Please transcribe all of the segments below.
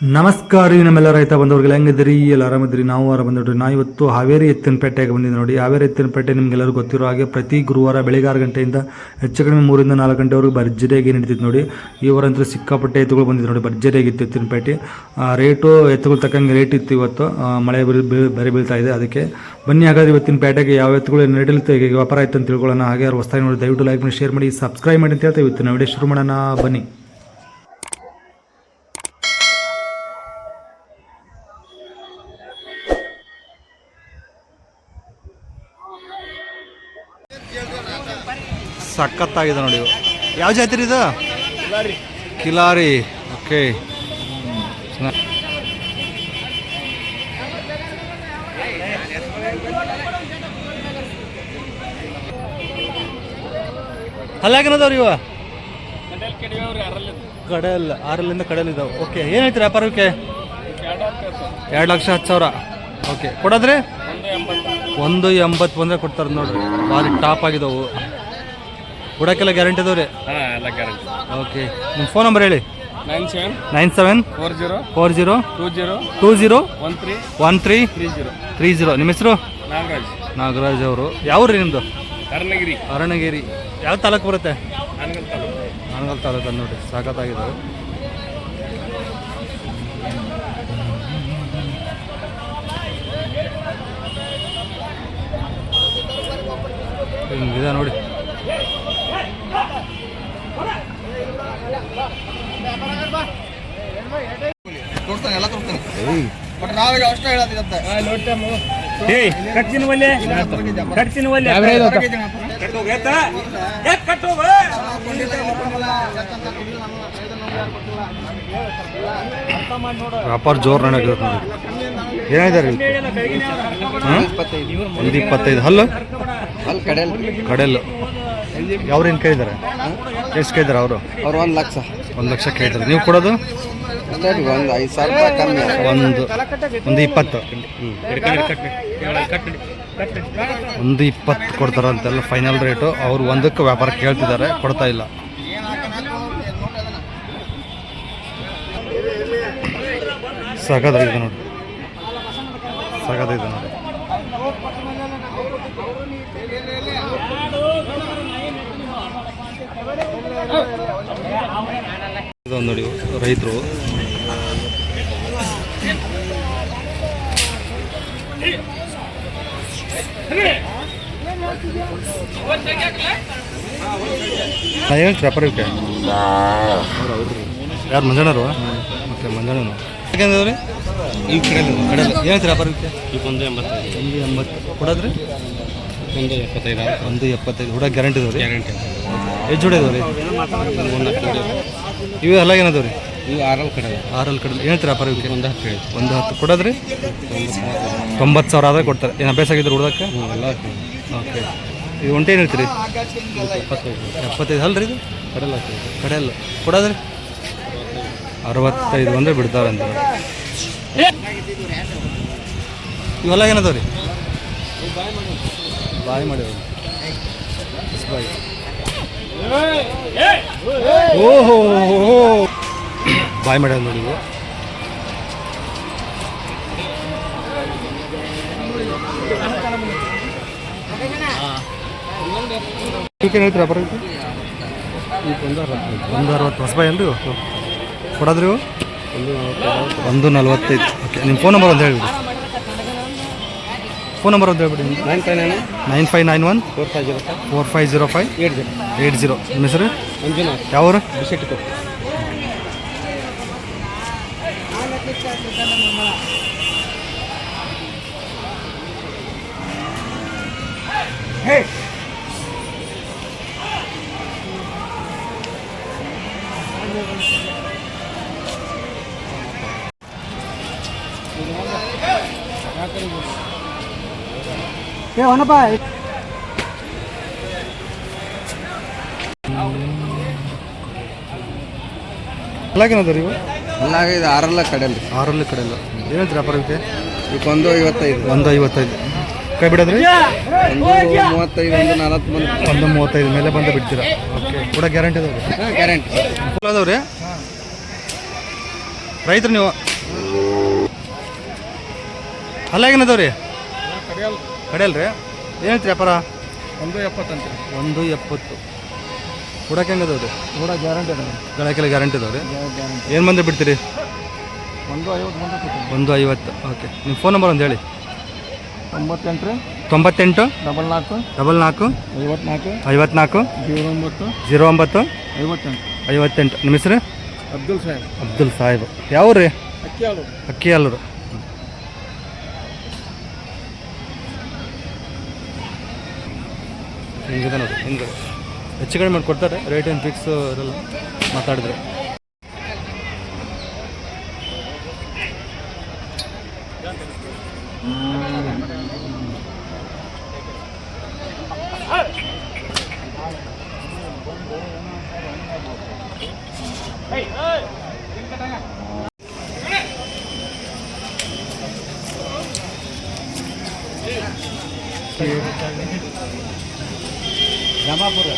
ನಮಸ್ಕಾರ ರೀ ನಮ್ಮೆಲ್ಲ ರೈತ ಬಂದವ್ರಿಗೆ ಹೆಂಗಿದ್ರಿ ಎಲ್ಲ ಆರಾಮಿದ್ರಿ ನಾವು ಆರಾಮ ಬಂದಿವ್ರಿ ನಾ ಇವತ್ತು ಹಾವೇರಿ ಎತ್ತಿನಪೇಟೆಗೆ ಬಂದಿದ್ದೆ ನೋಡಿ. ಹಾವೇರಿ ಎತ್ತಿನಪೇಟೆ ನಿಮ್ಗೆಲ್ಲರಿಗೂ ಗೊತ್ತಿರೋ ಹಾಗೆ ಪ್ರತಿ ಗುರುವಾರ ಬೆಳಿಗ್ಗೆ ಆರು ಗಂಟೆಯಿಂದ ಹೆಚ್ಚು ಕಡಿಮೆ ಮೂರಿಂದ ನಾಲ್ಕು ಗಂಟೆವರೆಗೂ ಭರ್ಜರಿಯಾಗಿ ನಡೀತಿತ್ತು ನೋಡಿ, ಈ ವಾರಂತೂ ಸಿಕ್ಕಾಪಟ್ಟೆ ಎತ್ತುಗಳು ಬಂದಿದ್ದು ನೋಡಿ ಭರ್ಜರಿಯಾಗಿತ್ತು ಎತ್ತಿನಪೇಟೆ ರೇಟು ಎತ್ತುಗಳು ತಕ್ಕಂಗೆ ರೇಟ್ ಇತ್ತು ಇವತ್ತು. ಮಳೆ ಬರಿ ಬರೀ ಬೀಳ್ತಾ ಇದೆ. ಅದಕ್ಕೆ ಬನ್ನಿ, ಹಾಗಾದ್ರೆ ಇವತ್ತಿನ ಪೇಟೆಗೆ ಯಾವ ಎತ್ತುಗಳು ನಡೀಲಿತ್ತು ಈಗ ವ್ಯಾಪಾರ ಆಯ್ತು ಅಂತ ತಿಳ್ಕೊಳ್ಳೋಣ. ಹಾಗೆ ಯಾರು ವಸ್ತಾಯಿ ನೋಡಿ ದಯವಿಟ್ಟು ಲೈಕ್ ಮಾಡಿ ಶೇರ್ ಮಾಡಿ ಸಬ್ಸ್ಕ್ರೈಬ್ ಮಾಡಿ ಅಂತ ಹೇಳ್ತಾ ಇವತ್ತು ವಿಡಿಯೋ ಶುರು ಮಾಡೋಣ. ಬನ್ನಿ. ಸಖತ್ತಾಗಿದೆ ನೋಡಿ. ಯಾವ ಜಾತಿ ಇದು? ಕಿಲಾರಿ. ಓಕೆ. ಅಲ್ಲಾಗನದವ್ರಿ ಇವ? ಕಡಲ್, ಆರಲ್ಲಿಂದ ಕಡಲ್ ಇದಾವೆ. ಓಕೆ, ಏನು ವ್ಯಾಪಾರಕ್ಕೆ? ಎರಡು ಲಕ್ಷ ಹತ್ತು ಸಾವಿರ. ಓಕೆ, ಕೊಡೋದ್ರಿ? ಒಂದು ಎಂಬತ್ತು ಬಂದರೆ ಕೊಡ್ತಾರೆ ನೋಡ್ರಿ. ಭಾರಿ ಟಾಪ್ ಆಗಿದಾವು. ಕೊಡೋಕ್ಕೆಲ್ಲ ಗ್ಯಾರಂಟಿ ಅದಾವ್ರಿ? ಹಾಂ ಎಲ್ಲ ಗ್ಯಾರಂಟಿ. ಓಕೆ ನಿಮ್ಮ ಫೋನ್ ನಂಬರ್ ಹೇಳಿ. Nine seven nine seven four zero four zero two zero two zero one three one three three zero three zero ನಿಮ್ಮ ಹೆಸರು? ನಾಗರಾಜ್. ನಾಗರಾಜ್ ಅವರು. ಯಾವ ರೀ ನಿಮ್ಮದು ಅರಣಗಿರಿ ಅರಣ್ಯಗಿರಿ ಯಾವ ತಾಲೂಕು ಬರುತ್ತೆ? ಹಣಗಲ್ ತಾಲೂಕು. ನಾನಗಲ್ ತಾಲೂಕು ನೋಡಿ ಸಾಕತ್ತಾಗಿದ್ದಾವೆ ಹಿಂಗಿದೆ ನೋಡಿ. ತೋರಿಸ್ತಾನೆ ಎಲ್ಲ ತೋರಿಸ್ತಾನೆ ಬಟ್ ನಾವೀಗ ಅಷ್ಟೇ ಹೇಳೋದಿರುತ್ತೆ ಕಟ್ಚಿನ ಒಲ್ಲೆ ಕಟ್ಚಿನ ಒಲ್ಲೆ ವ್ಯಾಪಾರ ಜೋರ್ ನನಗೆ ನೋಡಿ ಏನಿದ್ದಾರೆ ಒಂದು ಇಪ್ಪತ್ತೈದು. ಹಲ್ಲು? ಕಡೆಯಲ್ಲು ಯಾವ್ರೇನು ಕೇಳಿದ್ದಾರೆ ಎಷ್ಟು ಕೇಳಿದಾರೆ ಅವರು? ಅವ್ರು ಒಂದು ಲಕ್ಷ. ಒಂದು ಲಕ್ಷ ಕೇಳಿದ್ದಾರೆ ನೀವು ಕೊಡೋದು? ಅಷ್ಟೇ ಒಂದು ಐದು ಸಾವಿರ ರೂಪಾಯಿ ಕಮ್ಮಿ ಒಂದು ಒಂದು ಇಪ್ಪತ್ತು. ಒಂದು ಇಪ್ಪತ್ತು ಕೊಡ್ತಾರಂತೆಲ್ಲ ಫೈನಲ್ ರೇಟು ಅವ್ರು ಒಂದಕ್ಕೆ ವ್ಯಾಪಾರ ಕೇಳ್ತಿದ್ದಾರೆ ಕೊಡ್ತಾ ಇಲ್ಲ. ಸಾಕಾಗಿದೆ ನೋಡಿ. ಸಾಕಾಗಿದೆ ನೋಡಿ. ಇದೊಂದು ನೋಡಿ ರೈತರು ನಾ ಏನು ವ್ಯಾಪಾರ ಇವಕ್ಕೆ ಯಾರು ಮಂಜಣ್ಣರು ಮತ್ತೆ ಮಂಜಣ್ಣನು ಯಾಕೆಂದ್ರೆ ಈ ಕಡೆ ಕಡೆಯಲ್ಲ ಏನು ವ್ಯಾಪಾರ ಇವಕ್ಕೆ ಈಗ ಒಂದು ಎಂಬತ್ತೈದು ಒಂದು ಎಂಬತ್ತು ಕೊಡೋದ್ರಿ ಒಂದು ಎಪ್ಪತ್ತೈದು. ಒಂದು ಎಪ್ಪತ್ತೈದು. ಹುಡುಗ ಗ್ಯಾರಂಟಿ ಇದಾವೆ ರೀ ಗ್ಯಾರಂಟಿ ಎಷ್ಟು ಜೋಡಿ ಇದಾವೆ? ರೀ ಕಡೆ ಇವು ಎಲ್ಲ ಏನದಾವೆ ರೀ? ಇವು ಕಡಲ ಕಡೆ ಆರಲ್ಲಿ ಕಡೆ ಹೇಳ್ತೀರಾ ವ್ಯಾಪಾರ ಇವಕ್ಕೆ ಒಂದು ಹತ್ತು ಹೇಳಿ ಒಂದು ಹತ್ತು ಕೊಡೋದ್ರಿ? ತೊಂಬತ್ತು ಸಾವಿರ ಆದರೆ ಕೊಡ್ತಾರೆ. ಏನು ಅಭ್ಯಾಸ ಆಗಿದ್ರು ಹುಡ್ದಕ್ಕೆ ಎಲ್ಲ ಓಕೆ. ಇದು ಒಂಟೇನು ಹೇಳ್ತೀರಿ? ಎಪ್ಪತ್ತೈದು. ಎಪ್ಪತ್ತೈದು ಅಲ್ರಿ ಇದು? ಕಡೆಲ್ಲ ಕಡೆಯಲ್ಲ ಕೊಡೋದ್ರಿ? ಅರವತ್ತೈದು ಅಂದರೆ ಬಿಡ್ತಾರೆ ಅಂತ. ಇವೆಲ್ಲ ಏನದಾವ ರೀ? ಬಾಯ್ ಮಾಡಿ ಬಾಯ್ ಓಹೋ. ಬಾಯ್ ಮಾಡೋದು ನೋಡಿ ಏನು ಹೇಳ್ತೀರಾ ಬರೋದು ಒಂದು ಅರವತ್ತು ಹೊಸ ಬಾಯ್ ಅಲ್ರಿ ಇವು? ಕೊಡೋದ್ರಿ? ಒಂದು ನಲ್ವತ್ತೈದು. ಓಕೆ ನಿಮ್ಮ ಫೋನ್ ನಂಬರ್ ಅಂತ ಹೇಳಿಬಿಡಿ. ಫೋನ್ ನಂಬರ್ ಅಂತ ಹೇಳ್ಬಿಡಿ. Nine five nine nine five nine one four five zero four five zero five eight zero. Eight zero ನಿಮ್ಮ ಹೆಸರು? ಮಂಜುನಾಥ್. ಯಾವೂರು? ಬಿಸೆಟ್ ಕೊಟ್ಟು ಅಲ್ಲಾಗೇನದ ರೀ ಇವು ಅಲ್ಲ ಇದು ಆರಲ್ಲ ಕಡೆಯಲ್ಲಿ ಆರಲ್ಲಿ ಕಡೆಯಲ್ಲ ಏನಂತ ವ್ಯಾಪಾರ ಇವಕ್ಕೆ ಈಗ ಒಂದು ಐವತ್ತೈದು. ಒಂದು ಐವತ್ತೈದು. ಕೈ ಬಿಡೋದ್ರಿ? ಒಂದು ಮೂವತ್ತೈದು ಒಂದು ನಲವತ್ತು ಮಂದಿ ಒಂದು ಮೂವತ್ತೈದು ಮೇಲೆ ಬಂದು ಬಿಡ್ತೀರಾ? ಓಕೆ. ಕೂಡ ಗ್ಯಾರಂಟಿ ಅದಾವ್ರಿ? ಗ್ಯಾರಂಟಿ. ಅದಾವ್ರಿ? ರೈತರು ನೀವು? ಅಲ್ಲಾಗೇನದವ್ರಿ ಕಡಿಯಲ್. ಕಡೆಯಲ್ರಿ? ರೀ ವ್ಯಾಪಾರ ಒಂದು ಎಪ್ಪತ್ತಂತೆ. ಒಂದು ಎಪ್ಪತ್ತು. ಕೊಡಕ್ಕೆ ರೀ ಕೂಡ ಗ್ಯಾರಂಟಿ ಅದ ಗಳಕ್ಕೆಲ್ಲ ಗ್ಯಾರಂಟಿ ಇದಾವ್ರಿ ಗ್ಯಾರಂಟಿ ಏನು ಬಂದು ಬಿಡ್ತೀರಿ? ಒಂದು ಐವತ್ತು ಬಂದು ಒಂದು ಐವತ್ತು ಓಕೆ. ನಿಮ್ಮ ಫೋನ್ ನಂಬರ್ ಒಂದು ಹೇಳಿ. ತೊಂಬತ್ತೆಂಟು ರೀ ತೊಂಬತ್ತೆಂಟು ಡಬಲ್ ನಾಲ್ಕು ಡಬಲ್ ನಾಲ್ಕು ಐವತ್ನಾಲ್ಕು ಐವತ್ನಾಲ್ಕು ಜೀರೋ ಒಂಬತ್ತು ಜೀರೋ ಒಂಬತ್ತು ಐವತ್ತೆಂಟು. ಐವತ್ತೆಂಟು. ನಿಮ್ಮ ಹೆಸರು? ಅಬ್ದುಲ್ ಸಾಹೇಬ್. ಅಬ್ದುಲ್ ಸಾಹೇಬ್. ಯಾವ ರೀ? ಅಕ್ಕಿ ಹಾಲು ಅಕ್ಕಿ ಅಲ್ಲರು ಹಿಂಗಿದೆ ನೋಡಿ ಹಿಂಗೆ ಹೆಚ್ಚು ಕಡಿಮೆ ಮಾಡಿಕೊಡ್ತಾರೆ ರೇಟ್ ಏನು ಫಿಕ್ಸ್ ಇರಲ್ಲ. ಮಾತಾಡಿದ್ರೆ. ಜಮಾಪುರ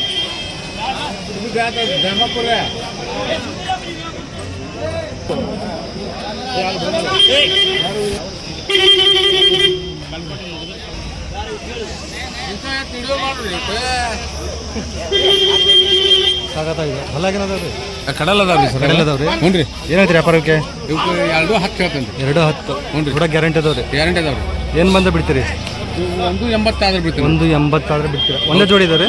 ಸಾಕಾಗಿದೆ ಹೊಲಾಗೇನದಾವ್ರಿ ಕಡಲ್ ಅದಾವ್ರಿ ಸರ್ ಕಡಲ ಅದಾವ್ರಿ ಹ್ಞೂ ರೀ ಏನೈತಿ ವ್ಯಾಪಾರಕ್ಕೆ? ಇವಕ್ಕೆ ಎರಡು ಹತ್ತು ಹೇಳ್ತೇನೆ ರೀ ಎರಡು ಹತ್ತು. ಹ್ಞೂ ರೀ ಕೂಡ ಗ್ಯಾರಂಟಿ ಅದಾವ್ರಿ. ಗ್ಯಾರಂಟಿ ಅದಾವ್ರಿ. ಏನು ಬಂದ ಬಿಡ್ತೀರಿ? ಒಂದು ಎಂಬತ್ತಾದ್ರೆ ಬಿಡ್ತೀವಿ ಒಂದು ಎಂಬತ್ತಾದ್ರೆ ಬಿಡ್ತೀರಾ? ಒಂದೇ ಜೋಡಿ ಇದಾವೆ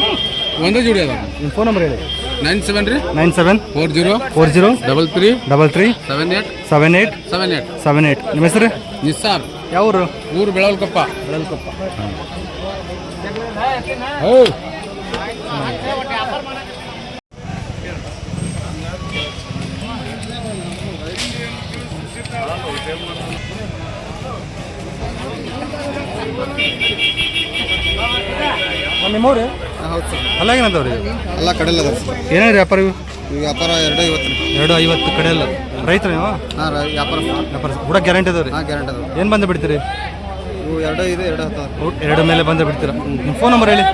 ಒಂದೇ ಜೋಡಿ ಅದ. ನಿಮ್ಮ ಫೋನ್ ನಂಬರ್ ಹೇಳಿ. Nine seven three nine seven four zero four zero double three double three seven eight seven eight seven eight seven eight ನಿಮ್ಮ ಹೆಸರು? ನಿಸ್ಸಾರ್. ಯಾವರು? ಊರು ಬೆಳವಲ್ಕೊಪ್ಪ. ನಿಮ್ಮ ನಿಮ್ಮವ್ರಿ ಹೌದು ಸರ್ ಅಲ್ಲ ಏನಂತವ್ರಿ ಎಲ್ಲ ಕಡೆಲ್ಲ ಅದಾವ. ಸರ್ ಏನೇನು ವ್ಯಾಪಾರ ಇವು ಈ ವ್ಯಾಪಾರ ಎರಡು ಐವತ್ತು ರೀ. ಎರಡು ಐವತ್ತು ಕಡೆ ಎಲ್ಲ ರೈತರ ನೀವು ಹಾಂ ವ್ಯಾಪಾರ. ವ್ಯಾಪಾರ. ಕೂಡ ಗ್ಯಾರಂಟಿ ಅದಾವ್ರಿ? ಹಾಂ ಗ್ಯಾರಂಟಿ ಅದಾವ. ಏನು ಬಂದು ಬಿಡ್ತೀರಿ? ಇವು ಎರಡು ಐದು ಎರಡು ಹತ್ತು ಎರಡು ಮೇಲೆ ಬಂದು ಬಿಡ್ತೀರಾ? ನಿಮ್ಮ ಫೋನ್ ನಂಬರ್ ಹೇಳಿ.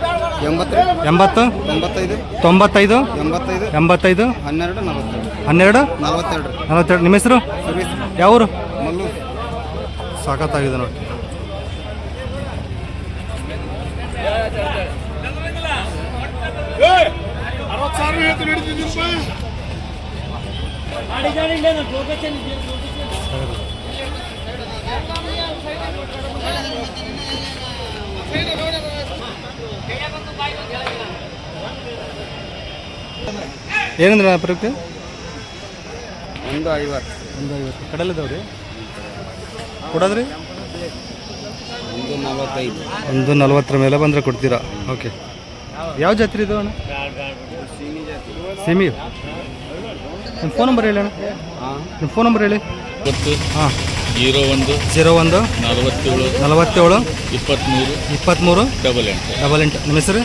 ಎಂಬತ್ತು ರೀ. ಎಂಬತ್ತು? ಎಂಬತ್ತೈದು. ತೊಂಬತ್ತೈದು? ಎಂಬತ್ತೈದು. ಎಂಬತ್ತೈದು? ಹನ್ನೆರಡು ನಲವತ್ತೆರಡು. ಹನ್ನೆರಡು? ನಲವತ್ತೆರಡು. ರೀ ನಲವತ್ತೆರಡು. ನಿಮ್ಮ ಹೆಸರು? ಯಾವ ಊರು ಮಲ್ಲೂರು. ಸಾಕತ್ತಾಗಿದೆ ನೋಡಿ ಏನಂದ್ರೆ ವ್ಯಾಪಾರಕ್ಕೆ ಒಂದು ಐವತ್ತು. ಒಂದು ಐವತ್ತು. ಕಡಲಿದಾವ್ರಿ? ಕೊಡೋದ್ರಿ? ಒಂದು ನಲವತ್ತೈದು. ಒಂದು ನಲ್ವತ್ತರ ಮೇಲೆ ಬಂದರೆ ಕೊಡ್ತೀರಾ? ಓಕೆ. ಯಾವ ಜಾತ್ರೆ ಇದು ಅಣ್ಣ? ಸಿಮಿ ನಿಮ್ಮ ಫೋನ್ ನಂಬರ್ ಹೇಳಿ ಅಣ್ಣ. ಹಾಂ ನಿಮ್ಮ ಫೋನ್ ನಂಬರ್ ಹೇಳಿ ಹಾಂ. ಜೀರೋ ಒಂದು ಜೀರೋ ಒಂದು ನಲವತ್ತೇಳು ನಲವತ್ತೇಳು ಇಪ್ಪತ್ತ್ಮೂರು ಇಪ್ಪತ್ತ್ಮೂರು ಡಬಲ್ ಎಂಟು. ಡಬಲ್ ಎಂಟು. ನಿಮ್ಮ ಹೆಸರು?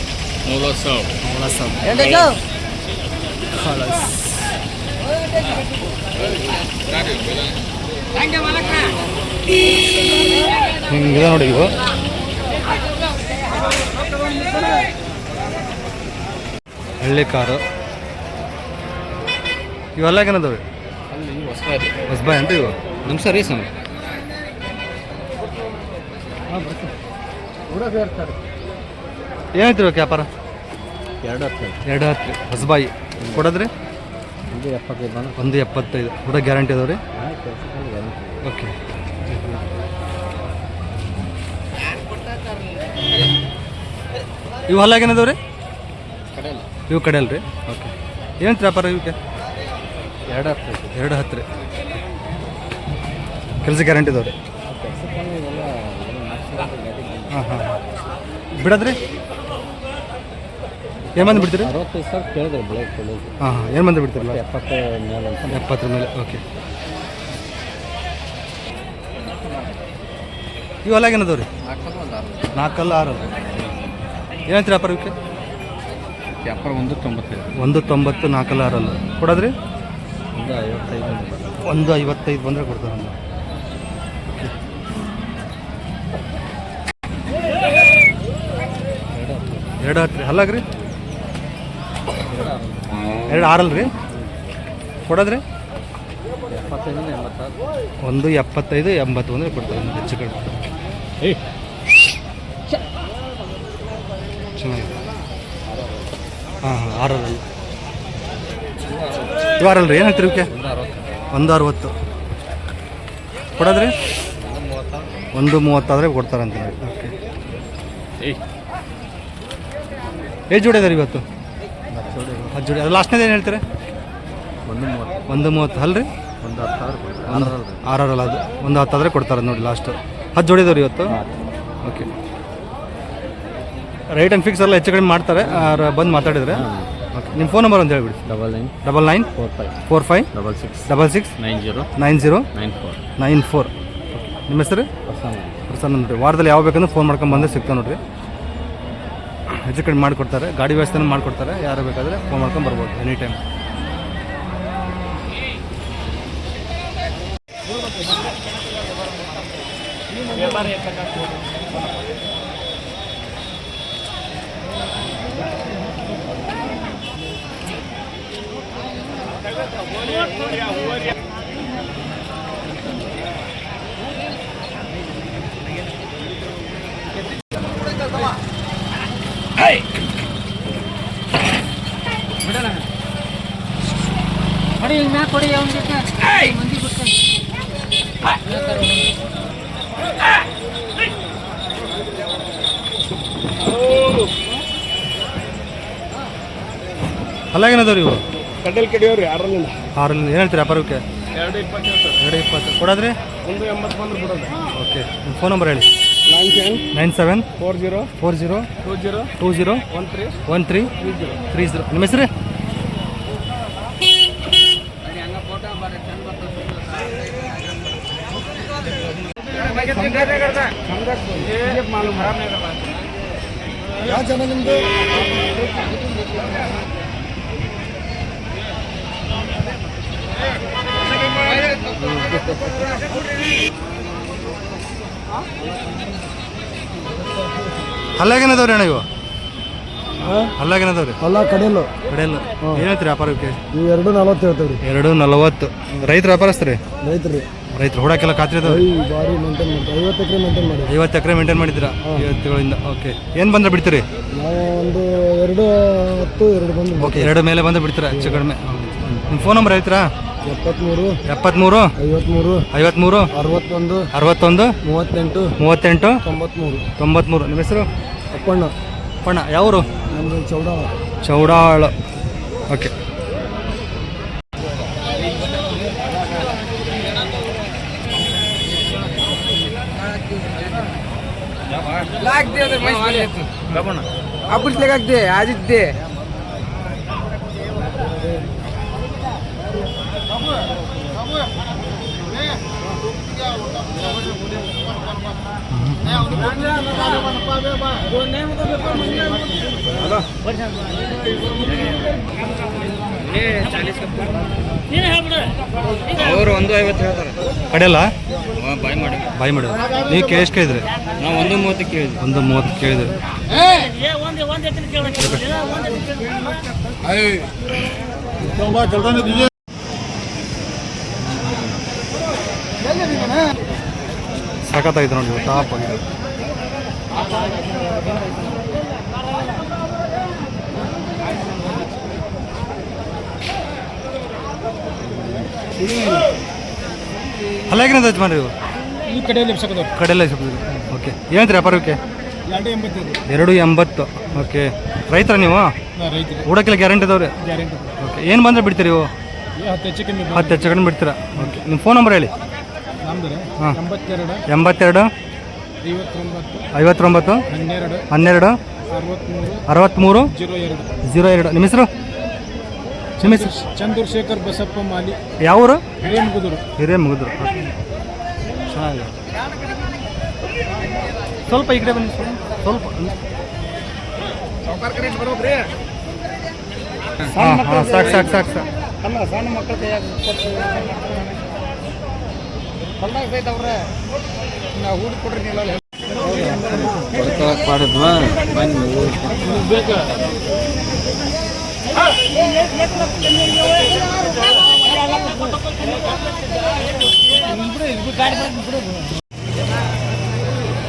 ಮೂವತ್ತು ಸಾವಿರ ಹಿಂಗಿದೆ ನೋಡಿ ಇವು. ಹಳ್ಳಿ ಕಾರು. ಇವೆಲ್ಲ ಏನದವೆ? ಹೊಸಬಾಯ್ ಅಂತ ಇವು? ನಮಸ್ಕಾರ ರೀ ಸ್ವಾಮಿ. ಏನಾಯ್ತು ಇವಾಗ ವ್ಯಾಪಾರ? ಎರಡು ಹತ್ತು. ಎರಡು ಹತ್ತು. ಹೊಸಬಾಯಿ. ಕೊಡೋದ್ರಿ? ಒಂದು ಎಪ್ಪತ್ತೈದು ಒಂದು ಎಪ್ಪತ್ತೈದು. ಕೂಡ ಗ್ಯಾರಂಟಿ ಅದಾವೆ ರೀ? ಓಕೆ. ಇವು ಹಲ್ಲಾಗ ಏನದಾವ ರೀ? ಕಡೆಯಲ್ಲ ಇವು ಕಡೆ ಅಲ್ರಿ? ಓಕೆ ಏನು ವ್ಯಾಪಾರ ಇವಕ್ಕೆ ಎರಡು ಹತ್ತು ಎರಡು ಹತ್ತು ರೀ. ಕೆಲಸ ಗ್ಯಾರಂಟಿ ಇದಾವೆ ರೀ ಹಾಂ ಹಾಂ. ಬಿಡೋದ್ರಿ? ಏನು ಬಂದು ಬಿಡ್ತೀರಿ? ಅರವತ್ತೈದು ಸಾವಿರ ಕೇಳಿದ್ರೆ ಬೆಳೆ ಹಾಂ ಹಾಂ. ಏನು ಬಂದು ಬಿಡ್ತೀರಲ್ಲ ಎಪ್ಪತ್ತ ಮೇಲೆ ಎಪ್ಪತ್ತರ ಮೇಲೆ ಓಕೆ ಇವೆಲ್ಲ ಏನದವ್ರಿ ನಾಲ್ಕಲ್ಲ ಆರು. ಏನಂತ ವ್ಯಾಪಾರ ಇವಕ್ಕೆ ವ್ಯಾಪಾರ ಒಂದು ತೊಂಬತ್ತೈದು. ಒಂದು ತೊಂಬತ್ತು ನಾಲ್ಕಲ್ಲ ಆರಲ್ಲ ಕೊಡೋದ್ರಿ? ಒಂದು ಐವತ್ತೈದು ಒಂದು ಐವತ್ತೈದು ಬಂದರೆ ಕೊಡ್ತಾರೆ ಒಂದು ಎರಡು ಹತ್ತು ರೀ ಹಲ್ಲಾಗ್ರಿ ಎರಡು ಆರಲ್ಲ ರೀ ಕೊಡೋದ್ರಿ? ಎಪ್ಪತ್ತೈದು ಎಂಬತ್ತಾರು ಒಂದು ಎಪ್ಪತ್ತೈದು ಎಂಬತ್ತು ಅಂದರೆ ಕೊಡ್ತಾರೆ ಹೆಚ್ಚು ಕಡಿಮೆ ಏಯ್ ಚೆನ್ನಾಗಿದೆ ಹಾಂ ಹಾಂ, ಆರರಲ್ಲಿ. ಇವಾರಲ್ರಿ ಏನು ಹೇಳ್ತೀರಿ ಒಂದು ಅರವತ್ತು. ಕೊಡೋದ್ರಿ? ಒಂದು ಮೂವತ್ತಾದರೆ ಕೊಡ್ತಾರಂತ ಓಕೆ ಎಷ್ಟು ಜೋಡಿ ಅದಾರೆ ಇವತ್ತು? ಹತ್ತು ಜೋಡಿ. ಹತ್ತು ಅದು ಲಾಸ್ಟ್ನೇದು ಏನು ಹೇಳ್ತೀರಿ? ಒಂದು ಮೂವತ್ತು. ಒಂದು ಮೂವತ್ತು ಅಲ್ರಿ? ಒಂದು ಹತ್ತಾರು ಒಂದು ಆರಲ್ಲ ಅದು. ಒಂದು ಹತ್ತಾದರೆ ಕೊಡ್ತಾರೆ ನೋಡಿ ಲಾಸ್ಟು ಹತ್ತು ಜೋಡಿ ಇವತ್ತು? ಓಕೆ ರೈಟ್ ಆ್ಯಂಡ್ ಫಿಕ್ಸ್ ಎಲ್ಲ ಹೆಚ್ಚು ಕಡಿಮೆ ಮಾಡ್ತಾರೆ. ಬಂದು ಮಾತಾಡಿದರೆ. ಓಕೆ ನಿಮ್ಮ ಫೋನ್ ನಂಬರ್ ಅಂತ ಹೇಳ್ಬಿಡಿ. Double nine double nine four five four five double six double six nine zero nine zero nine four nine four ನಿಮ್ಮ ಹೆಸರು? ಪ್ರಸನ್ನ. ಪ್ರಸನ್ನ ನೋಡಿರಿ ವಾರದಲ್ಲಿ ಯಾವ ಬೇಕಂದ್ರೆ ಫೋನ್ ಮಾಡ್ಕೊಂಡು ಬಂದರೆ ಸಿಗ್ತಾವೆ ನೋಡಿರಿ. ಹೆಚ್ಚು ಕಡಿಮೆ ಮಾಡಿಕೊಡ್ತಾರೆ. ಗಾಡಿ ವ್ಯವಸ್ಥೆನೂ ಮಾಡಿಕೊಡ್ತಾರೆ. ಯಾರು ಬೇಕಾದರೆ ಫೋನ್ ಮಾಡ್ಕೊಂಡು ಬರ್ಬೋದು ಎನಿ ಟೈಮ್ ಕೊಡಿ ಇಲ್ಲಿ ಮ್ಯಾಕ್ ಕೊಡಿ ಅವ್ನ ಜೊತೆ ಮಂದಿ ಬಿಡ್ತಾನೆ ಕಡ್ಡೆಲ್ ಕಡಿಯೋರು ಆರಲ್ಲಿಂದ. ಆರಲ್ಲಿ ಏನು ಹೇಳ್ತೀರಿ ವ್ಯಾಪಾರಕ್ಕೆ ಎರಡು ಇಪ್ಪತ್ತು ಎರಡು ಇಪ್ಪತ್ತು. ಕೊಡೋದ್ರಿ? ಒಂದು ಎಂಬತ್ತು ಬಂದ್ರೆ ಕೊಡೋದು. ಓಕೆ. ನಿಮ್ಮ ಫೋನ್ ನಂಬರ್ ಹೇಳಿ. Nine seven nine seven four zero four zero two zero two zero one three one three three zero. Three zero. ನಿಮ್ಮ ಹೆಸರು? ಮಾಲೂಮ್ ಅಲ್ಲಾಗೇನದವ್ರಿ ಅಣ್ಣ ಇವು ಅಲ್ಲಾಗೇನದವ್ರಿ ಅಲ್ಲ ಕಡೆಯಲ್ಲು ಕಡೆಯಲ್ಲ ಏನೈತ್ರಿ ಹೇಳ್ತೀರಿ ವ್ಯಾಪಾರಕ್ಕೆ? ಇವು ಎರಡು ನಲವತ್ತು ಹೇಳ್ತೇವೆ ರೀ ಎರಡು ನಲವತ್ತು. ರೈತರು ವ್ಯಾಪಾರಸ್ತ್ರಿ ರೈತರು. ರೈತರು ಹೊಡಕ್ಕೆಲ್ಲ ಖಾತ್ರಿ ಅದಾವ್ರಿ? ಈ ಭಾರಿ ಮೇಂಟೈನ್ ಮಾಡ್ತೀವಿ ಐವತ್ತು ಎಕರೆ ಮೇಂಟೈನ್ ಮಾಡಿ ಐವತ್ತು ಎಕರೆ ಮೇಂಟೈನ್ ಮಾಡಿದ್ದೀರಾ? ಐವತ್ತುಗಳಿಂದ ಓಕೆ ಏನು ಬಂದ್ರೆ ಬಿಡ್ತೀರಿ? ನಾವು ಒಂದು ಎರಡು ಹತ್ತು ಎರಡು ಬಂದು ಓಕೆ ಎರಡು ಮೇಲೆ ಬಂದು ಬಿಡ್ತೀರಾ? ಹೆಚ್ಚು ಕಡಿಮೆ. ನಿಮ್ಮ ಫೋನ್ ನಂಬರ್ ಹೇಳ್ತೀರಾ ಎಪ್ಪತ್ತ್ಮೂರು ಎಪ್ಪತ್ತ್ಮೂರು ಐವತ್ತ್ಮೂರು ಐವತ್ತ್ಮೂರು ಅರವತ್ತೊಂದು ಅರವತ್ತೊಂದು ಮೂವತ್ತೆಂಟು ಮೂವತ್ತೆಂಟು ತೊಂಬತ್ತ್ಮೂರು ತೊಂಬತ್ತ್ಮೂರು ನಿಮ್ಮ ಹೆಸರು ಅಪ್ಪಣ್ಣ ಪಣ್ಣ ಯಾವರು ನಮ್ಮದು ಚೌಡಾಳ ಚೌಡಾಳ ಓಕೆ आपण ते काय दे आधीच दे ಅವರು ಒಂದು ಐವತ್ತು ಹೇಳ್ತಾರೆ. ಕಡೆಯಲ್ಲ ಬಾಯ್ ಮಾಡಿ. ಬಾಯ್ ಮಾಡಿ. ನೀವು ಕೇಳಿಸ್ ಕೇಳಿದ್ರೆ ಕೇಳಿದ್ರಿ? ನಾವು ಒಂದು ಮೂವತ್ತು ಕೇಳಿದ್ವಿ. ಒಂದು ಮೂವತ್ತು ಕೇಳಿದ್ರಿ. ಸಖತ್ತಾಗಿದೆ ನೋಡಿ ಟಾಪ್ ಆಗಿದೆ ಅಲ್ಲಾಗಿನದ ಯಜಮಾನ್ರಿ ಇವು? ಈ ಕಡೆಯಲ್ಲಿ ಕಡೆಯಲ್ಲೇ ಕಡೆಯಲ್ಲ ಓಕೆ ಏನಂತೀರಿ ವ್ಯಾಪಾರಕ್ಕೆ ಎರಡು ಎಂಬತ್ತೈದು. ಎರಡು ಎಂಬತ್ತು. ಓಕೆ ರೈತರ ನೀವು? ರೈತರು. ಊಟಕ್ಕೆಲ್ಲ ಗ್ಯಾರಂಟಿ ಇದಾವ್ರಿ ಗ್ಯಾರಂಟಿ ಓಕೆ ಏನು ಬಂದರೆ ಬಿಡ್ತೀರಿ ಇವು? ಹತ್ತು ಹೆಚ್ಚು ಕಮ್ಮಿ ಹತ್ತು ಹೆಚ್ಚು ಕಡಿಮೆ ಬಿಡ್ತೀರಾ? ಓಕೆ ನಿಮ್ಮ ಫೋನ್ ನಂಬರ್ ಹೇಳಿ. ಹಾಂ. ಎಂಬತ್ತೆರಡು ಎಂಬತ್ತೆರಡು ಐವತ್ತೊಂಬತ್ತು ಐವತ್ತೊಂಬತ್ತು ಹನ್ನೆರಡು ಹನ್ನೆರಡು ಅರವತ್ತ್ಮೂರು ಅರವತ್ತ್ಮೂರು ಜೀರೋ ಎರಡು. ಜೀರೋ ಎರಡು. ನಿಮ್ಮ ಹೆಸರು? ನಿಮ್ಮ ಹೆಸರು? ಚಂದ್ರಶೇಖರ್ ಬಸಪ್ಪ ಮಾಲಿ. ಯಾವ ಊರು? ಹಿರೇಮಗುದರು. ಹಿರೇ ಮುಗಿದ್ರು ಚೆನ್ನಾಗಿದೆ. ಸ್ವಲ್ಪ ಈ ಕಡೆ ಬನ್ನಿ ಸ್ವಲ್ಪ. ಹಾಂ ಹಾಂ ಸಾಕು ಸಾಕು ಸಾಕು ಸಾಕು. ಅಲ್ಲ ಸಣ್ಣ ಮಕ್ಕಳ ಕೈಯಾಗ ಸಹಿತ ಹೊಲ್ದಾಗ ಸೈತವ್ರೆ ನಾವು ಊಟ ಕೊಡ್ರಿ ನೀವು ಹೊಡ್ಕೊಳಕ್ ಬನ್ನಿ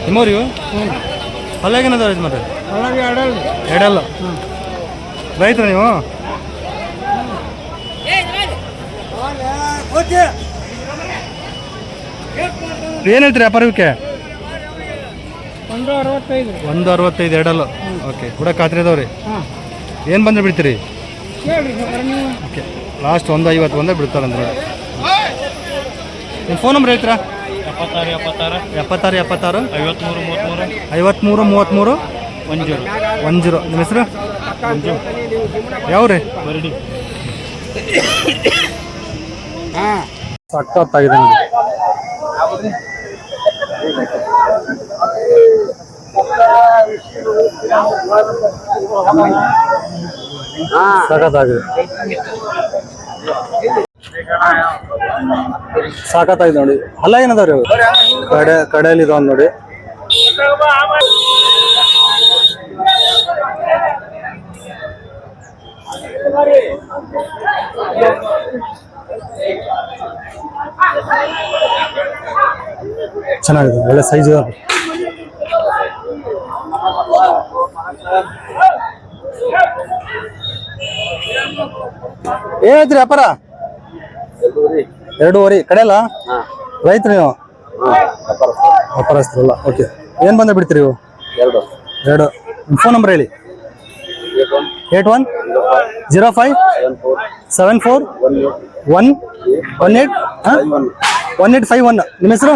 ನಿಮ್ಮವ್ರಿ ಮತ್ತೆ ಒಳಗೆ ಆಡಲ್ಲ ಎರಡಲ್ಲ. ರೈತರ ನೀವು? ಏನು ಹೇಳ್ತೀರಿ ವ್ಯಾಪಾರಕ್ಕೆ? ಒಂದು ಅರವತ್ತೈದು. ಒಂದು ಅರವತ್ತೈದು ಎರಡಲ್ಲ. ಓಕೆ ಕೂಡ ಖಾತ್ರಿ ಅದಾವ್ರಿ ಹಾಂ. ಏನು ಬಂದ್ರೆ ಬಿಡ್ತೀರಿ? ನೀವು. ಓಕೆ ಲಾಸ್ಟ್ ಒಂದು ಐವತ್ತು ಒಂದೇ ಬಿಡ್ತಾರಂದ್ರೆ ನಿಮ್ಮ ಫೋನ್ ನಂಬರ್ ಹೇಳ್ತೀರಾ? ಎಪ್ಪತ್ತಾರು ಎಪ್ಪತ್ತಾರು. ಎಪ್ಪತ್ತಾರು ಮೂವತ್ತ್ಮೂರು ಒನ್ ಮೂವತ್ತ್ಮೂರು ಜೀರೋ. One zero. ನಿಮ್ಮ ಹೆಸರು? ಯಾವ್ರಿ? ರೀ ಬರಡಿ. ಹಾಂ ಸಖತ್ತಾಗಿದೆ ನೋಡಿ. ಸಖತ್ತಾಗಿದೆ ಸಾಕತ್ತಾಗಿದೆ ನೋಡಿ. ಅಲ್ಲ ಏನದಾವ್ರಿ? ಕಡೆ ಕಡೆಯಲ್ಲಿ ಇದಾವ ನೋಡಿ. ಚೆನ್ನಾಗಿದೆ ಒಳ್ಳೆ ಸೈಜ್ ಏನೈತ್ರಿ ವ್ಯಾಪಾರ? ಎರಡೂವರೆ ಕಡೆ ಅಲ್ಲ? ರೈತರು ನೀವು? ವ್ಯಾಪಾರಸ್ಥರಲ್ಲ ಓಕೆ ಏನು ಬಂದ ಬಿಡ್ತೀರಿ ಇವು ಎರಡು. ಎರಡು. ಫೋನ್ ನಂಬರ್ ಹೇಳಿ. Eight one. Zero five. Seven four. One one eight one eight five one ನಿಮ್ಮ ಹೆಸರು?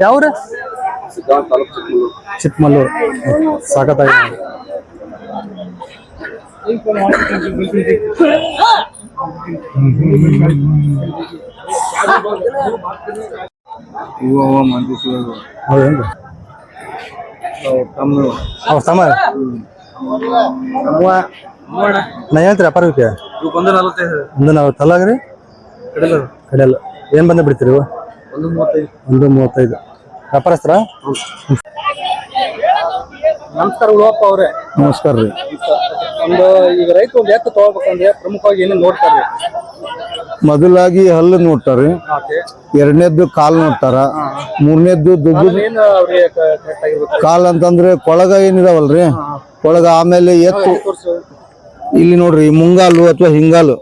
ಯಾವ್ರ? ಚಿಕ್ಕಮಲ್ಲೂರು ಅವ್ರ ತಮ್ಮ. ನಾ ಹೇಳ್ತೀರಾ ವ್ಯಾಪಾರಕ್ಕೆ ಒಂದು ನಲವತ್ತೈದು ಒಂದು ತಲಾಗ್ರಿ ಕಡೆಯಲ್ಲ ಏನು ಬಂದ ಬಿಡ್ತೀರಿ ಇವು? ಒಂದು ಮೂವತ್ತೈದು. ಒಂದು ಮೂವತ್ತೈದು. ವ್ಯಾಪಾರಸ್ಥರ? ನಮಸ್ಕಾರ ಉಳಪ್ಪ ಅವ್ರೆ. ನಮಸ್ಕಾರ ರೀ. ಒಂದು ಈಗ ರೈತ ಒಂದು ಎತ್ತು ತಗೋಬೇಕಂದ್ರೆ ಪ್ರಮುಖವಾಗಿ ಏನೇನು ನೋಡ್ತಾರೆ ಮೊದಲಾಗಿ ಹಲ್ಲು ನೋಡ್ತಾರೆ. ಓಕೆ. ಎರಡನೇದ್ದು ಕಾಲ್ ನೋಡ್ತಾರ. ಮೂರನೇದ್ದು ದುಡ್ಡು. ಏನು ಅವ್ರಿಗೆ ಕರೆಕ್ಟ್ ಆಗಿರ್ಬೇಕು? ಕಾಲ್ ಅಂತಂದ್ರೆ ಕೊಳಗ ಏನಿದಾವಲ್ರಿ? ಕೊಳಗ ಆಮೇಲೆ ಎತ್ತು. ತೋರ್ಸು ಇಲ್ಲಿ ನೋಡ್ರಿ ಮುಂಗಾಲು ಅಥವಾ ಹಿಂಗಾಲು.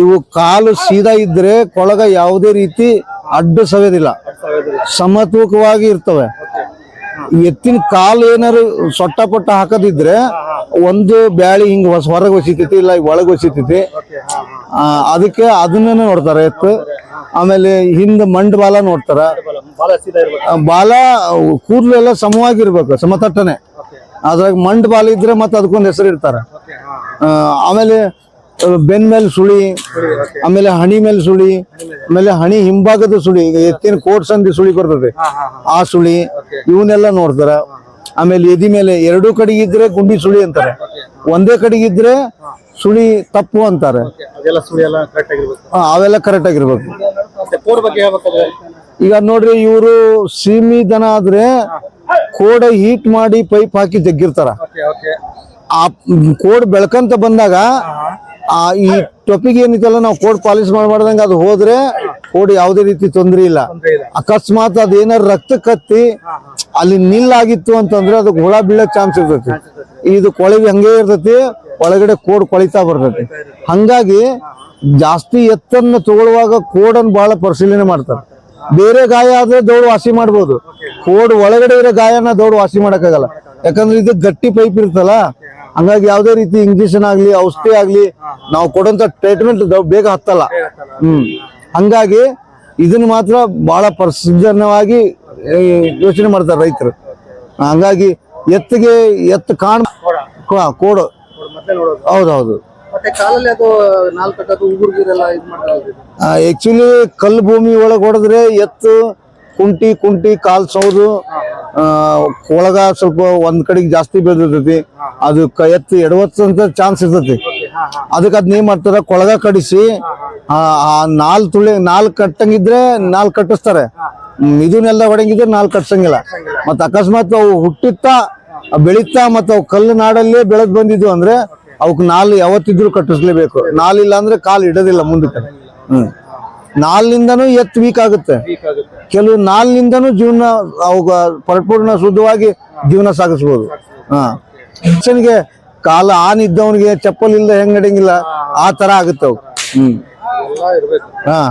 ಇವು ಕಾಲು ಸೀದಾ ಇದ್ರೆ ಕೊಳಗ ಯಾವುದೇ ರೀತಿ ಅಡ್ಡ ಸವೆದಿಲ್ಲ ಸಮತೂಕವಾಗಿ ಇರ್ತವೆ. ಎತ್ತಿನ ಕಾಲು ಏನಾರು ಸೊಟ್ಟ ಪೊಟ್ಟ ಹಾಕದಿದ್ರೆ ಒಂದು ಬ್ಯಾಳಿ ಹಿಂಗ್ ಹೊಸ ಹೊರಗೆ ಒಸಿತೈತಿ ಇಲ್ಲ ಒಳಗೆ ಒಸಿತೈತಿ ಆ, ಅದಕ್ಕೆ ಅದನ್ನ ನೋಡ್ತಾರೆ ಎತ್ತು. ಆಮೇಲೆ ಹಿಂದ್ ಮಂಡ್ ಬಾಲ ನೋಡ್ತಾರ. ಬಾಲ ಕೂದಲು ಎಲ್ಲ ಸಮವಾಗಿರ್ಬೇಕು ಸಮತಟ್ಟನೆ. ಅದ್ರಾಗ ಮಂಡ್ ಬಾಲ ಇದ್ರೆ ಮತ್ತೆ ಅದಕ್ಕೊಂದು ಹೆಸರು ಇರ್ತಾರ ಆಮೇಲೆ ಬೆನ್ ಮೇಲೆ ಸುಳಿ ಆಮೇಲೆ ಹಣಿ ಮೇಲೆ ಸುಳಿ ಆಮೇಲೆ ಹಣಿ ಹಿಂಭಾಗದ ಸುಳಿ ಈಗ ಎತ್ತಿನ ಕೋಟ್ ಸಂದಿ ಸುಳಿ ಬರ್ತದೆ ಆ ಸುಳಿ ಇವನ್ನೆಲ್ಲ ನೋಡ್ತಾರ. ಆಮೇಲೆ ಎದಿ ಮೇಲೆ ಎರಡೂ ಕಡೆಗಿದ್ರೆ ಗುಂಡಿ ಸುಳಿ ಅಂತಾರೆ. ಒಂದೇ ಕಡೆಗಿದ್ರೆ ಸುಳಿ ತಪ್ಪು ಅಂತಾರೆ. ಅವೆಲ್ಲ ಕರೆಕ್ಟ್ ಆಗಿರ್ಬೇಕು. ಈಗ ನೋಡ್ರಿ ಇವರು ಸೀಮಿ ದನ ಆದ್ರೆ ಕೋಡ ಹೀಟ್ ಮಾಡಿ ಪೈಪ್ ಹಾಕಿ ಜಗ್ಗಿರ್ತಾರ ಆ ಕೋಡ್ ಬೆಳ್ಕಂತ ಬಂದಾಗ ಆ ಈ ಟೊಪ್ಪಿಗೆ ಏನಿತ್ತಲ್ಲ ನಾವು ಕೋಡ್ ಪಾಲಿಶ್ ಮಾಡ್ಬಾರ್ದಂಗ ಅದು ಹೋದ್ರೆ ಕೋಡ್ ಯಾವುದೇ ರೀತಿ ತೊಂದರೆ ಇಲ್ಲ. ಅಕಸ್ಮಾತ್ ಅದು ಏನಾರ ರಕ್ತ ಕತ್ತಿ ಅಲ್ಲಿ ನಿಲ್ಲಾಗಿತ್ತು ಅಂತಂದ್ರೆ ಅದಕ್ಕೆ ಹುಳ ಬೀಳಕ್ ಚಾನ್ಸ್ ಇರ್ತೈತಿ. ಇದು ಕೊಳವಿ ಹಂಗೆ ಇರ್ತೈತಿ ಒಳಗಡೆ ಕೋಡ್ ಕೊಳಿತಾ ಬರ್ತೈತಿ. ಹಂಗಾಗಿ ಜಾಸ್ತಿ ಎತ್ತನ್ನ ತಗೊಳ್ಳುವಾಗ ಕೋಡನ್ನು ಬಹಳ ಪರಿಶೀಲನೆ ಮಾಡ್ತಾರೆ. ಬೇರೆ ಗಾಯ ಆದ್ರೆ ದೌಡ್ ವಾಸಿ ಮಾಡ್ಬೋದು. ಕೋಡ್ ಒಳಗಡೆ ಇರೋ ಗಾಯನ ದೌಡ್ ವಾಸಿ ಮಾಡಕ್ಕಾಗಲ್ಲ. ಯಾಕಂದ್ರೆ ಇದು ಗಟ್ಟಿ ಪೈಪ್ ಇರ್ತಲ್ಲ ಹಂಗಾಗಿ ಯಾವ್ದೇ ರೀತಿ ಇಂಜೆಕ್ಷನ್ ಆಗ್ಲಿ ಔಷಧಿ ಆಗ್ಲಿ ನಾವು ಕೊಡೋಂತ ಟ್ರೀಟ್ಮೆಂಟ್ ಬೇಗ ಹತ್ತಲ್ಲ. ಹ್ಮ್. ಹಂಗಾಗಿ ಇದನ್ನ ಮಾತ್ರ ಬಹಳ ಪ್ರಸನ್ನವಾಗಿ ಯೋಚನೆ ಮಾಡ್ತಾರೆ ರೈತರು. ಹಂಗಾಗಿ ಎತ್ತಿಗೆ ಎತ್ತು ಕಾಣ್ ಕೋಡು. ಹೌದೌದು. ಆಕ್ಚುಲಿ ಕಲ್ಲು ಭೂಮಿ ಒಳಗೆ ಹೊಡೆದ್ರೆ ಎತ್ತು ಕುಂಟಿ ಕುಂಟಿ ಕಾಲ್ ಸೌದು ಒಳಗ ಸ್ವಲ್ಪ ಒಂದ್ ಕಡೆಗೆ ಜಾಸ್ತಿ ಬೆಳೆದಿರ್ತೈತಿ. ಅದು ಎತ್ತಿ ಎಡವತ್ತಂತ ಚಾನ್ಸ್ ಇರ್ತೈತಿ. ಅದಕ್ಕೆ ಅದ್ ಏನ್ ಮಾಡ್ತಾರ, ಕೊಳಗ ಕಡಿಸಿ ನಾಲ್ ತುಳಿ, ನಾಲ್ ಕಟ್ಟಂಗಿದ್ರೆ ನಾಲ್ ಕಟ್ಟಿಸ್ತಾರೆ. ಇದನ್ನೆಲ್ಲ ಹೊಡಂಗಿದ್ರೆ ನಾಲ್ ಕಟ್ಸಂಗಿಲ್ಲ. ಮತ್ತ ಅಕಸ್ಮಾತ್ ಅವು ಹುಟ್ಟಿತ್ತಾ ಬೆಳೀತಾ ಮತ್ತ ಅವು ಕಲ್ಲು ನಾಡಲ್ಲೇ ಬೆಳೆದ್ ಬಂದಿದ್ವು ಅಂದ್ರೆ, ಅವಕ್ ನಾಲ್ ಯಾವತ್ತಿದ್ರು ಕಟ್ಟಿಸ್ಲೇಬೇಕು. ಇಲ್ಲ ಅಂದ್ರೆ ಕಾಲ್ ಇಡೋದಿಲ್ಲ ಮುಂದಕ್ಕೆ. ಹ್ಮ್. ನಾಲ್ನಿಂದನೂ ಎತ್ತು ವೀಕ್ ಆಗುತ್ತೆ. ಕೆಲವು ನಾಲ್ನಿಂದನೂ ಜೀವನ ಅವಾಗ ಪರಿಪೂರ್ಣ ಶುದ್ಧವಾಗಿ ಜೀವನ ಸಾಗಿಸ್ಬೋದು. ಹಾ. ಮನುಷ್ಯನಿಗೆ ಕಾಲ ಆನ್ ಇದ್ದವನಿಗೆ ಚಪ್ಪಲ್ ಇಲ್ಲದೆ ಹೆಂಗ್ ನಡೆಯಂಗಿಲ್ಲ ಆ ತರ ಆಗುತ್ತೆ ಅವು ಹ್ಮ್ ಹಾ.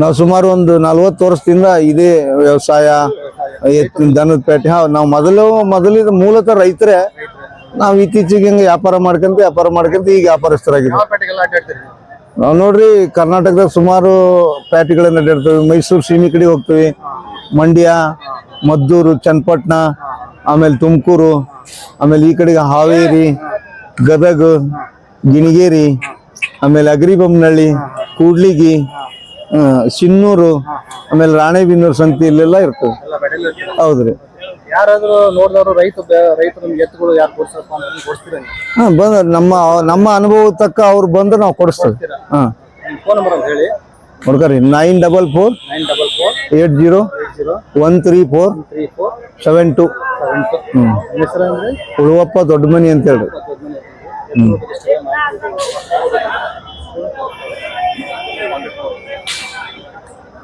ನಾವು ಸುಮಾರು ಒಂದು ನಲ್ವತ್ತು ವರ್ಷದಿಂದ ಇದೇ ವ್ಯವಸಾಯ ದನದ ಪೇಟೆ ನಾವು ಮೊದಲು ಮೊದಲಿದ ಮೂಲತಃ ರೈತರೇ. ನಾವು ಇತ್ತೀಚೆಗೆ ಹಿಂಗೆ ವ್ಯಾಪಾರ ಮಾಡ್ಕೊಂತ ವ್ಯಾಪಾರ ಮಾಡ್ಕೊಂತ ಈಗ ವ್ಯಾಪಾರಸ್ಥರಾಗಿದ್ದೀವಿ ನಾವು ನೋಡ್ರಿ ಕರ್ನಾಟಕದಾಗ ಸುಮಾರು ಪ್ಯಾಟಿಗಳನ್ನ ನಡೆರ್ತೇವೆ ಮೈಸೂರು ಸೀಮಿ ಕಡೆ ಹೋಗ್ತೀವಿ. ಮಂಡ್ಯ ಮದ್ದೂರು ಚನ್ನಪಟ್ಟಣ ಆಮೇಲೆ ತುಮಕೂರು ಆಮೇಲೆ ಈ ಕಡೆಗೆ ಹಾವೇರಿ ಗದಗ ಗಿಣಿಗೇರಿ ಆಮೇಲೆ ಅಗ್ರಿಬೊಮ್ಮನಹಳ್ಳಿ ಕೂಡ್ಲಿಗಿ ಸಿನ್ನೂರು ಆಮೇಲೆ ರಾಣೆಬೆನ್ನೂರು ಸಂತಿ ಇಲ್ಲೆಲ್ಲ ಇರ್ತವೆ. ಹೌದ್ರಿ. ಯಾರಾದ್ರೂ ನೋಡಿದವರು ರೈತ ರೈತರು ನಿಮ್ಗೆ ಎತ್ತುಗಳು ಯಾರು ಕೊಡ್ಸಪ್ಪ ಅಂತ ಕೊಡ್ಸ್ತೀರಾ? ಹಾ ಬಂದ ನಮ್ಮ ನಮ್ಮ ಅನುಭವ ತಕ್ಕ ಅವ್ರು ಬಂದ್ರೆ ನಾವು ಕೊಡಿಸ್ತೇವೆ. ಹಾ. ಫೋನ್ ನಂಬರ್ ಅಂತ ಹೇಳಿ. ನೋಡ್ಕರಿ nine double four nine double four eight zero zero one three four three four seven two seven two hmm. ಹೆಸರು ಅಂದ್ರೆ? ಉಳುವಪ್ಪ ದೊಡ್ಡ ಮನಿ ಅಂತ ಹೇಳಿ ಹ್ಞೂ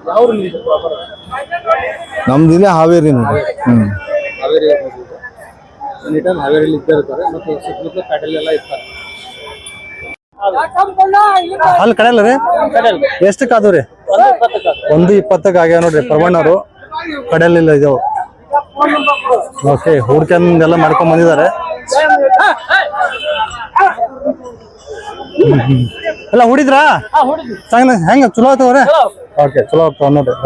ಯಾವ ನಿಮ್ದು ಹ್ಞೂ ಹಾವೇರಿ ಹಾವೇರಿ ಎನಿ ಟೈಮ್ ಹಾವೇರಿಲಿ ಇದ್ದೇ ಇರ್ತಾರೆ ಮತ್ತು ಸುತ್ತಮುತ್ತ ಕಡಲೆಲ್ಲ ಇರ್ತಾರೆ. ಅಲ್ಲಿ ಕಡೆಯಲ್ಲ ರೀ? ಎಷ್ಟಕ್ಕೆ ಅದು ರೀ? ಒಂದು ಇಪ್ಪತ್ತಕ್ಕೆ ಆಗ್ಯಾವ ನೋಡ್ರಿ ಪ್ರವಣ್ಣವರು. ಕಡೆಯಲ್ಲಿಲ್ಲ ಇದಾವ. ಓಕೆ ಹುಡ್ಕಂದೆಲ್ಲ ಎಲ್ಲ ಮಾಡ್ಕೊಂಡ್ ಬಂದಿದ್ದಾರೆ. ಎಲ್ಲ ಹುಡಿದ್ರಾ? ಹೆಂಗ ಚಲೋ ಆಯ್ತವ್ರೆ ಓಕೆ ಚಲೋ ಆಗ್ತಾವ ನೋಡ್ರಿ.